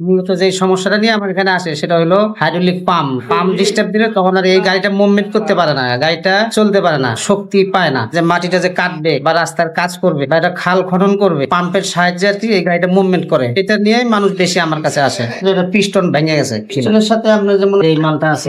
মূলত যে সমস্যাটা নিয়ে আমার এখানে আসে, সেটা হলো হাইড্রোলিক পাম্প পাম্প ডিস্টার্ব দিলে তখন আর এই গাড়িটা মুভমেন্ট করতে পারে না, গাড়িটা চলতে পারে না, শক্তি পায় না। যে মাটিটা যে কাটবে বা রাস্তার কাজ করবে বা এটা খাল খনন করবে পাম্পের সাহায্যে আর কি এই গাড়িটা মুভমেন্ট করে। এটা নিয়ে মানুষ বেশি আমার কাছে আসে পিস্টন ভেঙে গেছে। পিস্টনের সাথে আপনার যেমন এই মালটা আছে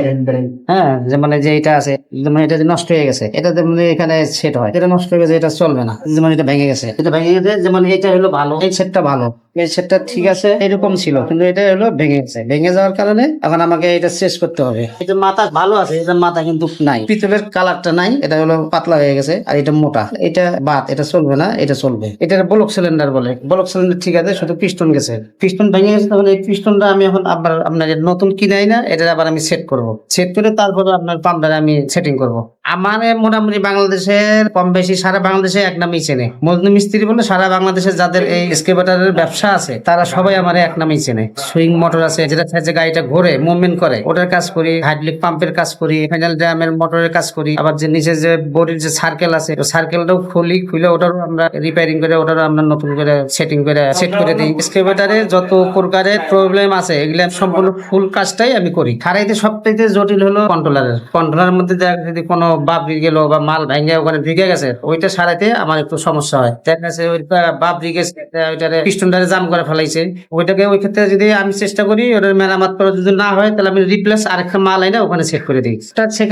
হ্যাঁ যে মানে যে এটা আছে, যেমন এটা যে নষ্ট হয়ে গেছে, এটা যেমন এখানে সেট হয়, এটা নষ্ট হয়ে গেছে, এটা চলবে না, যেমন এটা ভেঙে গেছে, এটা ভেঙে গেছে, যেমন এটা হলো ভালো, এই সেটটা ভালো। সেটটা ঠিক আছে, এরকম ছিল, কিন্তু এটা হলো ভেঙে গেছে। ভেঙে যাওয়ার কারণে এখন আমাকে এটা শেষ করতে হবে। মাথা ভালো আছে মাথা কিন্তু নাই। পিতলের কালারটা নাই, এটা হলো পাতলা হয়ে গেছে, আর এটা মোটা। এটা বাদ, এটা চলবে না, এটা চলবে। এটা ব্লক সিলিন্ডার বলে। ব্লক সিলিন্ডার ঠিক আছে, শুধু পিস্টন গেছে। পিস্টন ভেঙে গেছে, তখন এই পিস্টনটা আমি এখন আবার আপনার নতুন কিনাই না, এটা আবার আমি সেট করব। সেট করে তারপরে আপনার পাম্পটা আমি সেটিং করব। আমার মোটামুটি বাংলাদেশের কম বেশি সারা বাংলাদেশে এক নামই চেনে। মজনু মিস্ত্রি বলে সারা বাংলাদেশে যাদের এই এক্সকেভেটারের ব্যবসা আছে, তারা সবাই আমার এক নামেই চেনে। সুইং মোটর আছে, যেটা যে গাড়িটা ঘোরে মুভমেন্ট করে, ওটার কাজ করি হাইড্রোলিক পাম্পের কাজ করি ফাইনাল ড্রামের মোটরের কাজ করি, আবার যে নিচে যে বডির যে সার্কেল আছে সার্কেলটাও খুলি, খুলে ওটারও আমরা রিপেয়ারিং করে, ওটারও আমরা নতুন করে সেটিং করে সেট করে দিই। এক্সকেভেটারে যত প্রকারের প্রবলেম আছে, এগুলা সম্পূর্ণ ফুল কাজটাই আমি করি। খারাইতে সবথেকে জটিল হলো কন্ট্রোলারের কন্ট্রোলারের মধ্যে দেখা, যদি কোনো বাবরি গেল বা মাল ভেঙে ওখানে ঢুকে গেছে, ওইটা সারাইতে আমার একটু সমস্যা হয়। দেখা গেছে ওই বাবরি গেছে, ওইটারে পিস্টনটারে জাম করে ফেলাইছে। ওইটাকে ওই ক্ষেত্রে যদি আমি চেষ্টা করি, ওটার মেরামত করা যদি না হয়, তাহলে আমি রিপ্লেস আরেকটা মাল আইনা ওখানে সেট করে দিই।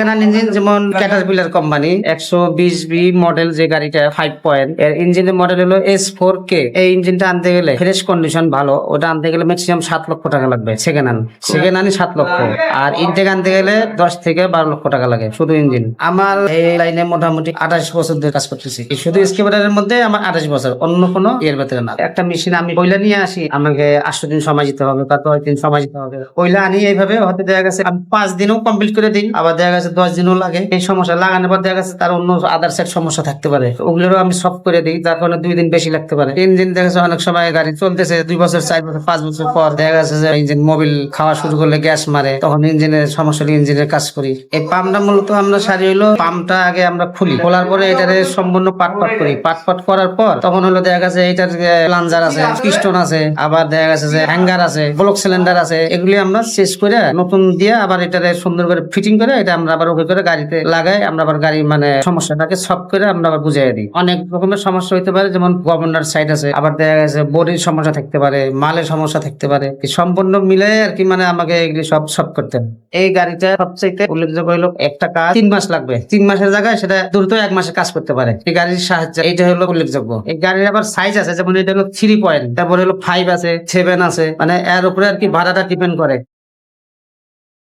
হ্যান্ড ইঞ্জিন যেমন ক্যাটারপিলার কোম্পানি একশো বিশ বি মডেল যে গাড়িটা ফাইভ পয়েন্ট এর ইঞ্জিনের মডেল হলো এস ফোর কে এই ইঞ্জিনটা আনতে গেলে ফ্রেশ কন্ডিশন ভালো, ওটা আনতে গেলে ম্যাক্সিমাম সাত লক্ষ টাকা লাগবে সেকেন্ড হ্যান্ড সেকেন্ড হ্যান্ড সাত লক্ষ। আর ইনটেক আনতে গেলে দশ থেকে বারো লক্ষ টাকা লাগে, শুধু ইঞ্জিন আমার এই লাইনে মোটামুটি আঠাশ বছর ধরে কাজ করতেছি। শুধু স্কেবারের মধ্যে আমার আঠাশ বছর, অন্য কোনো এর ভেতরে না। একটা মেশিন আমি কইলা নিয়ে আসি, আমাকে আটশো দিন সময় দিতে হবে বা দশ দিন সময় দিতে হবে। কইলা আনি এইভাবে, হয়তো দেখা গেছে আমি পাঁচ দিনও কমপ্লিট করে দিই, আবার দেখা গেছে দশ দিনও লাগে। এই সমস্যা লাগানোর পর দেখা গেছে তার অন্য আদার সেট সমস্যা থাকতে পারে। ওগুলোরও আমি সব করে দিই, তার কারণে দুই দিন বেশি লাগতে পারে। ইঞ্জিন দেখা গেছে অনেক সময় গাড়ি চলতেছে, দুই বছর, চার বছর, পাঁচ বছর পর দেখা গেছে যে ইঞ্জিন মোবিল খাওয়া শুরু করলে গ্যাস মারে, তখন ইঞ্জিনের সমস্যা হলে ইঞ্জিনের কাজ করি। এই পাম্পটা মূলত আমরা সারি হইল পাম্পটা আগে আমরা খুলি। খোলার পরে এটারে সম্পূর্ণ পাট পাট করি। পাট পাট করার পর তখন হলো দেখা গেছে এটার প্লাঞ্জার আছে পিস্টন আছে, আবার দেখা গেছে যে হ্যাঙ্গার আছে ব্লক সিলিন্ডার আছে, এগুলি আমরা শেষ করে নতুন দিয়ে আবার এটারে সুন্দর করে ফিটিং করে এটা আমরা আবার ওকে করে গাড়িতে লাগাই, আমরা আবার গাড়ি মানে সমস্যাটাকে সব করে আমরা আবার বুঝাই দিই। অনেক রকমের সমস্যা হইতে পারে, যেমন গভর্নর সাইড আছে, আবার দেখা গেছে বডির সমস্যা থাকতে পারে, মালের সমস্যা থাকতে পারে সম্পূর্ণ মিলে আর কি মানে আমাকে এগুলি সব সব করতে এই গাড়িটা সবচাইতে উল্লেখযোগ্য হলো একটা কাজ, তিন মাস লাগবে। তিন মাসের জায়গায় সেটা দ্রুত এক মাসে কাজ করতে পারে। এই গাড়ির সাহায্যে, এইটা হলো উল্লেখযোগ্য। এই গাড়ির আবার সাইজ আছে, যেমন এটা হলো থ্রি পয়েন্ট তারপরে হলো ফাইভ আছে সেভেন আছে মানে এর উপরে আর কি ভাড়াটা ডিপেন্ড করে।